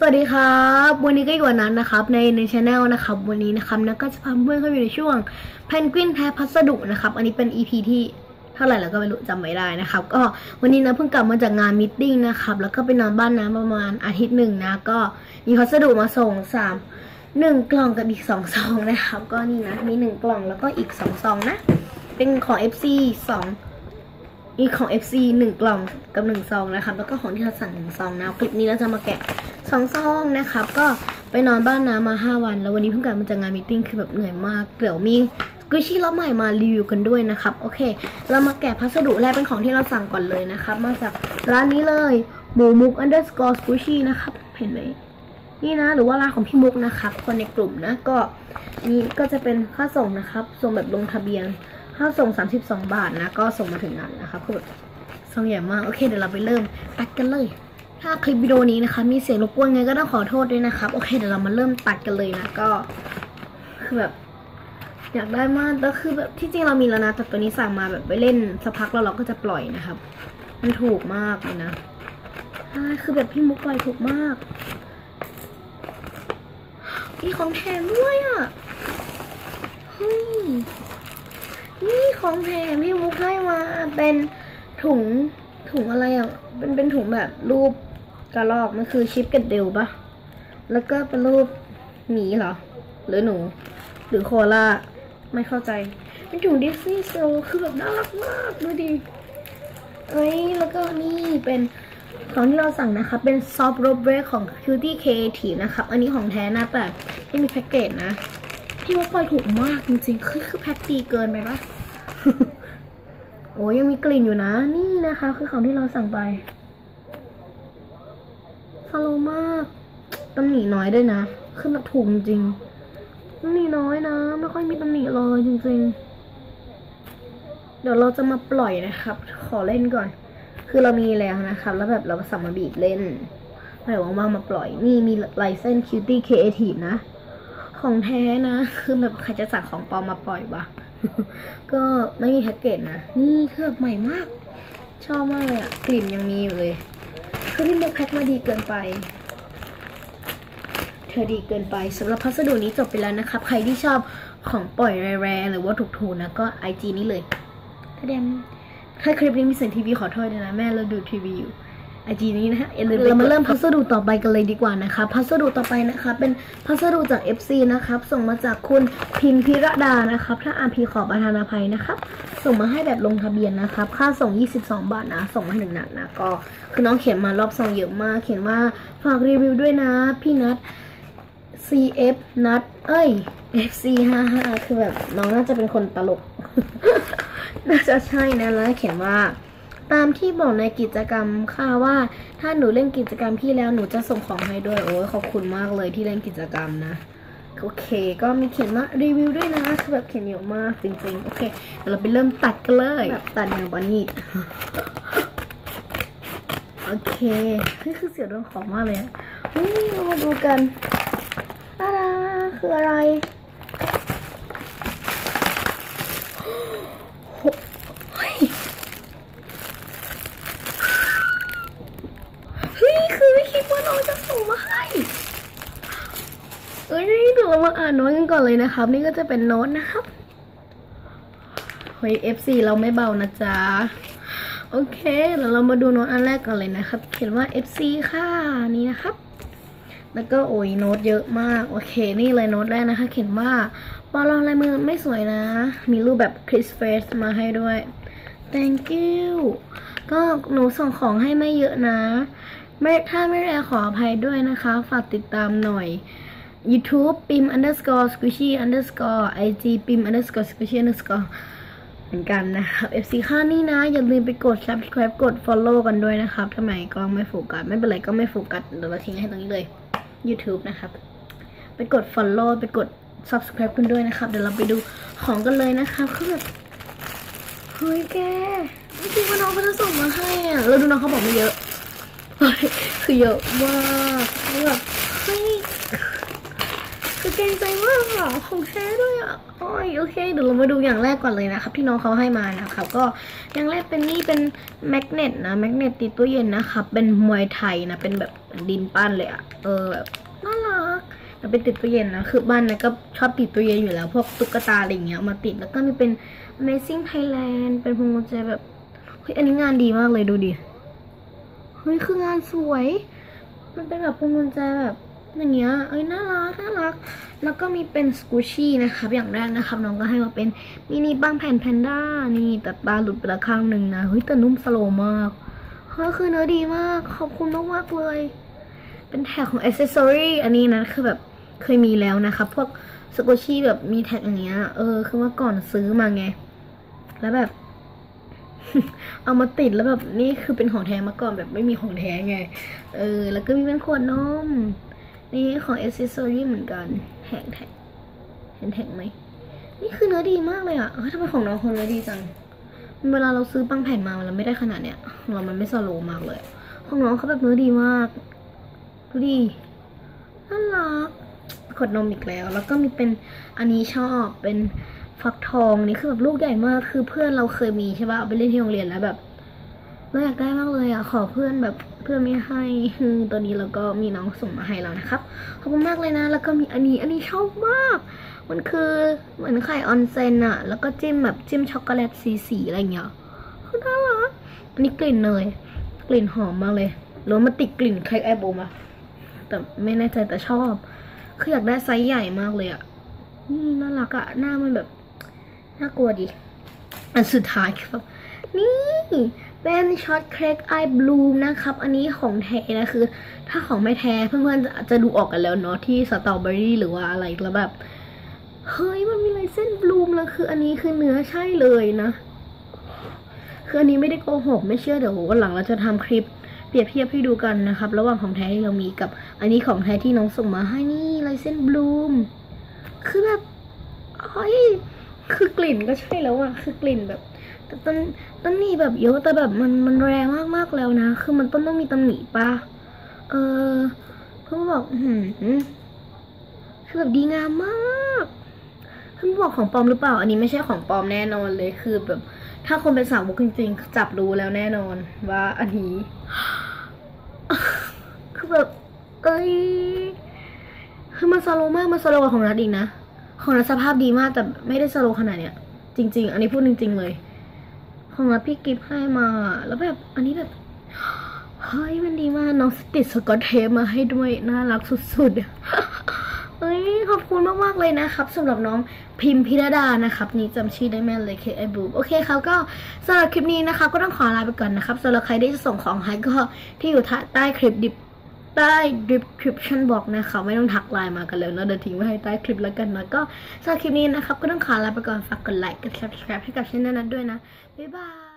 สวัสดีครับ วันนี้ก็อยู่กับนั้นนะครับ ในในช anel นะครับ วันนี้นะครับนักก็จะพาเพื่อนเข้าไปในช่วงเพนกวินแพ้พัสดุนะครับ อันนี้เป็น EP ที่เท่าไหร่แล้วก็ไม่รู้จำไม่ได้นะครับ ก็วันนี้นะเพิ่งกลับมาจากงานมิทติ้งนะครับ แล้วก็ไปนอนบ้านนะประมาณอาทิตย์หนึ่งนะ ก็มีพัสดุมาส่งสามหนึ่งกล่องกับอีกสองซองนะครับ ก็นี่นะมีหนึ่งกล่องแล้วก็อีกสองซองนะ เป็นของ FC สอง อีกของ FC หนึ่งกล่องกับหนึ่งซองนะครับ แล้วก็ของที่เราสั่งหนึ่งซองนะคลิปนี้เราจะมาแกะสองซองนะครับ ก็ไปนอนบ้านน้ามาห้าวัน แล้ววันนี้เพิ่งกลับมาจากงานมีติ้งคือแบบเหนื่อยมากเดี๋ยวมีกุชชี่รอบใหม่มารีวิวกันด้วยนะครับ โอเค เรามาแกะพัสดุแรกเป็นของที่เราสั่งก่อนเลยนะครับ มาจากร้านนี้เลยหมูมุก underscore squishy นะครับ เห็นไหมนี่นะ หรือว่าร้านของพี่มุกนะครับ คนในกลุ่มนะ ก็นี่ก็จะเป็นค่าส่งนะครับ ส่งแบบลงทะเบียน ค่าส่ง 32 บาทนะ ก็ส่งมาถึงนั้นนะคะคือแบบซองใหญ่มาก โอเค เดี๋ยวเราไปเริ่มตัดกันเลย ถ้าคลิปวิดีโอนี้นะคะ มีเสียงรบกวนไงก็ต้องขอโทษด้วยนะครับ โอเค เดี๋ยวเรามาเริ่มตัดกันเลยนะ ก็ คือแบบ อยากได้มากแต่คือแบบที่จริงเรามีแล้วนะ แต่ตัวนี้สั่งมาแบบไปเล่นสักพักแล้วเราก็จะปล่อยนะครับ มันถูกมากเลยนะใช่คือแบบพี่มุกปล่อยถูกมาก มีของแถมด้วยอะเฮ้ย นี่ของแถมพี่มุกให้มาเป็นถุงถุงอะไรอะเป็นเป็นถุงแบบรูปกระรอกมันคือชิปกับเดลปะแล้วก็เป็นรูปหมีเหรอ หรือหนู หรือโคล่าไม่เข้าใจ เป็นถุงดิสนีย์โซคือแบบน่ารักมากดูดิเอ้ยแล้วก็นี่เป็นของที่เราสั่งนะคะเป็นซอฟต์โรบเบรของ Cutie Creative นะครับ อันนี้ของแท้นะแต่ไม่มีแพ็กเกจนะ พี่ว่าปล่อยถูกมากจริงๆคือคือแพ็คดีเกินไปปะโอ้ยังมีกลิ่นอยู่นะ นี่นะคะ คือของที่เราสั่งไปฟาโลมากตำหนิน้อยด้วยนะ คือแบบถูกจริงตำหนิน้อยนะ ไม่ค่อยมีตำหนิเลยจริงๆ เดี๋ยวเราจะมาปล่อยนะครับ ขอเล่นก่อน คือเรามีแล้วนะครับ แล้วแบบเราสั่งมาบีบเล่นเดี๋ยวว่างๆมาปล่อย นี่มีลายเส้น Cutie Creative นะ ของแท้นะ คือแบบใครจะสั่งของปลอมมาปล่อยวะ ก็ไม่มีแพ็กเกจนะ นี่คือแบบใหม่มาก ชอบมากเลยอะกลิ่นยังมีอยู่เลย คือที่มุกแพ็คมาดีเกินไป เธอดีเกินไปสำหรับพัสดุนี้จบไปแล้วนะครับ ใครที่ชอบของปล่อยแรๆหรือว่าถูกๆนะ ก็ไอจีนี้เลยถ้าเดมถ้าคลิปนี้มีเสียงทีวีขอโทษด้วยนะ แม่เราดูทีวีอยู่ ไอจีนี้นะฮะอย่าลืมเรามาเริ่มพัสดุต่อไปกันเลยดีกว่านะคะพัสดุต่อไปนะคะเป็นพัสดุจาก FC นะครับส่งมาจากคุณพิมพิรดานะครับถ้าอ่านพีขอประทานอภัยนะครับส่งมาให้แบบลงทะเบียนนะครับค่าส่ง 22 บาทนะส่งมาให้หนึ่งนัดนะก็คือน้องเขียนมารอบส่งเยอะมาก เขียนว่าฝากรีวิวด้วยนะพี่นัท CF นัดเอ้ย FC 55คือแบบน้องน่าจะเป็นคนตลกน่าจะใช่นะแล้วเขียนว่า ตามที่บอกในกิจกรรมค่ะว่า ถ้าหนูเล่นกิจกรรมพี่แล้วหนูจะส่งของให้ด้วย โอ้ยขอบคุณมากเลยที่เล่นกิจกรรมนะ โอเค ก็มีเขียนว่ารีวิวด้วยนะคือแบบเขียนเยอะมากจริงๆ โอเคเดี๋ยวเราไปเริ่มตัดกันเลยแบบตัดแนวบันนี่โอเคนี่คือเสียงโดนของมากเลยอะนี่เรามาดูกันอะไรคืออะไร เฮ้ย เฮ้ย คือไม่คิดว่าน้องจะส่งมาให้ เอ้ยเดี๋ยวเรามาอ่าน โน้ตกันก่อนเลยนะครับ นี่ก็จะเป็นโน้ตนะครับเฮ้ย FC เราไม่เบานะจ๊ะ โอเคเดี๋ยวเรามาดูโน้ตอันแรกก่อนเลยนะครับ เขียนว่า FC ค่ะนี่นะครับ แล้วก็โอ้ยโน้ตเยอะมาก โอเค นี่เลยโน้ตแรกนะคะ เขียนว่าปอลองลายมือไม่สวยนะ มีรูปแบบคริสเฟสมาให้ด้วย thank you ก็หนูส่งของให้ไม่เยอะนะไม่ถ้าไม่แรขออภัยด้วยนะคะ ฝากติดตามหน่อย YouTube ปิม underscore squishy underscore IG ปิม underscore squishy underscore เหมือนกันนะครับ FC ค่านี่นะ อย่าลืมไปกด subscribe กด follow กันด้วยนะครับทำไมก็ไม่โฟกัส ไม่เป็นไรก็ไม่โฟกัส เดี๋ยวเราทิ้งให้ตรงนี้เลย YouTube นะครับ ไปกด follow ไปกด subscribe กันด้วยนะครับ เดี๋ยวเราไปดูของกันเลยนะครับคือแบบเฮ้ยแกไม่คิดว่าน้องเขาจะส่งมาให้อะแล้วดูน้องเขาบอกไม่เยอะคือเยอะมากแบบเฮ้ย เกรงใจมากอะของแท้ด้วยอะโอ้ยโอเคเดี๋ยวเรามาดูอย่างแรกก่อนเลยนะครับ ที่น้องเขาให้มานะครับ ก็อย่างแรกเป็นนี่เป็นแมกเนตนะแมกเนตติดตู้เย็นนะครับเป็นมวยไทยนะเป็นแบบดินปั้นเลยอะเออแบบน่ารักแล้วเป็นติดตู้เย็นนะ คือบ้านนะก็ชอบติดตู้เย็นอยู่แล้ว พวกตุ๊กตาอะไรอย่างเงี้ยมาติด แล้วก็มีเป็น Amazing Thailand เป็นพวงกุญแจแบบ เฮ้ย อันนี้งานดีมากเลยดูดิ เฮ้ย คืองานสวย มันเป็นแบบพวงกุญแจแบบ อย่างเงี้ยเอ้ยน่ารักน่ารัก แล้วก็มีเป็นสกูชี่นะครับอย่างแรกนะครับน้องก็ให้มาเป็นมินิบ้างแผ่นแพนด้านี่แต่ตาหลุดไปละข้างหนึ่งนะเฮ้ยแต่นุ่มสโลมากเฮ้ยคือเนื้อดีมากขอบคุณมากมากๆเลย เป็นแท็กของอ c เซสซอรี่อันนี้นะคือแบบเคยมีแล้วนะครับพวกสกูชี่แบบมีแท็กอย่างเงี้ยเออคือเมื่อก่อนซื้อมาไง แล้วแบบเอามาติดแล้วแบบนี่คือเป็นของแท้มาก่อนแบบไม่มีของแท้ไง เออ แล้วก็มีเป็นขวดนม นี่ของ a อ c e s s o r y เหมือนกันแท็กแท็กเห็นแท็กไหม นี่คือเนื้อดีมากเลยอะเฮ้ยทำไมของน้องคนเนื้อดีจัง เวลาเราซื้อปังแผ่นมามันไม่ได้ขนาดเนี้ยเรามันไม่สโลว์มากเลย ของน้องเขาแบบเนื้อดีมากดูดิน่ารักขวดนมอีกแล้ว แล้วก็มีเป็นอันนี้ชอบเป็นฟักทองนี่คือแบบลูกใหญ่มากคือเพื่อนเราเคยมีใช่ป่ะเอาไปเล่นที่โรงเรียนแล้วแบบเราอยากได้มากเลยอะขอเพื่อนแบบ เพื่อไม่ให้ตัวนี้แล้วก็มีน้องส่งมาให้เรานะครับขอบคุณมากเลยนะ แล้วก็มีอันนี้อันนี้ชอบมาก มันคือเหมือนไข่ออนเซนอะแล้วก็จิ้มแบบจิ้มช็อกโกแลตสีสีๆอะไรอย่างเงี้ยคือน่ารักอันนี้กลิ่นเนยกลิ่นหอมมากเลยหรือว่ามันติดกลิ่นเค้กไอโบมาแต่ไม่แน่ใจแต่ชอบ คืออยากได้ไซส์ใหญ่มากเลยอะนี่น่ารักอะหน้ามันแบบน่ากลัวดิอันสุดท้ายครับนี่ เป็นช็อตเค้กไอบลูมนะครับ อันนี้ของแท้นะคือ ถ้าของไม่แท้เพื่อนๆจะจะดูออกกันแล้วเนาะที่สตรอเบอรี่หรือว่าอะไรแล้วแบบ เฮ้ยมันมีลายเส้นบลูมแล้วคืออันนี้คือเนื้อใช่เลยนะคืออันนี้ไม่ได้โกหกไม่เชื่อเดี๋ยววันหลังเราจะทำคลิปเปรียบเทียบให้ดูกันนะครับ ระหว่างของแท้ที่เรามีกับอันนี้ของแท้ที่น้องส่งมาให้นี่ลายเส้นบลูมคือแบบเฮ้ยคือกลิ่นก็ใช่แล้วอะคือกลิ่นแบบ แต่ต้นต้นมีแบบเยอะแต่แบบมันมันแรงมากมากแล้วนะ คือมันต้นต้องมีตำหนิปะเออเพื่อนบอกหืมคือแบบดีงามมากเพื่อนบอกของปลอมหรือเปล่า อันนี้ไม่ใช่ของปลอมแน่นอนเลยคือแบบ ถ้าคนเป็นสาวกจริงๆจับรู้แล้วแน่นอนว่าอันนี้คือแบบเอ้ยคือมันสโลมากมันสโลกว่าของนัดอีกนะ ของนัดสภาพดีมากแต่ไม่ได้สโลขนาดเนี้ยจริง ๆ อันนี้พูดจริง ๆ เลย ของนัดพี่กิฟต์ให้มา แล้วแบบอันนี้แบบเฮ้ยมันดีมากน้องติดสกอตเทปมาให้ด้วยน่ารักสุดๆเฮ้ยขอบคุณมากๆเลยนะครับสำหรับน้องพิมพิรดานะครับ นี่จำชื่อได้แม่นเลยเคไอบูโอเคครับก็สำหรับคลิปนี้นะครับก็ต้องขอลาไปก่อนนะครับสำหรับใครที่จะส่งของให้ก็ที่อยู่ใต้คลิปดิบ ใต้ description บอกนะคะไม่ต้องทักไลน์มากันเลยเนะเดี๋ยวทิ้งไว้ให้ใต้คลิปแล้วกันนะก็สำหรับคลิปนี้นะครับ ก็ต้องขอลาไปก่อนฝากกดไลค์กด subscribe ให้กับช่องนั้นด้วยนะ บ๊ายบาย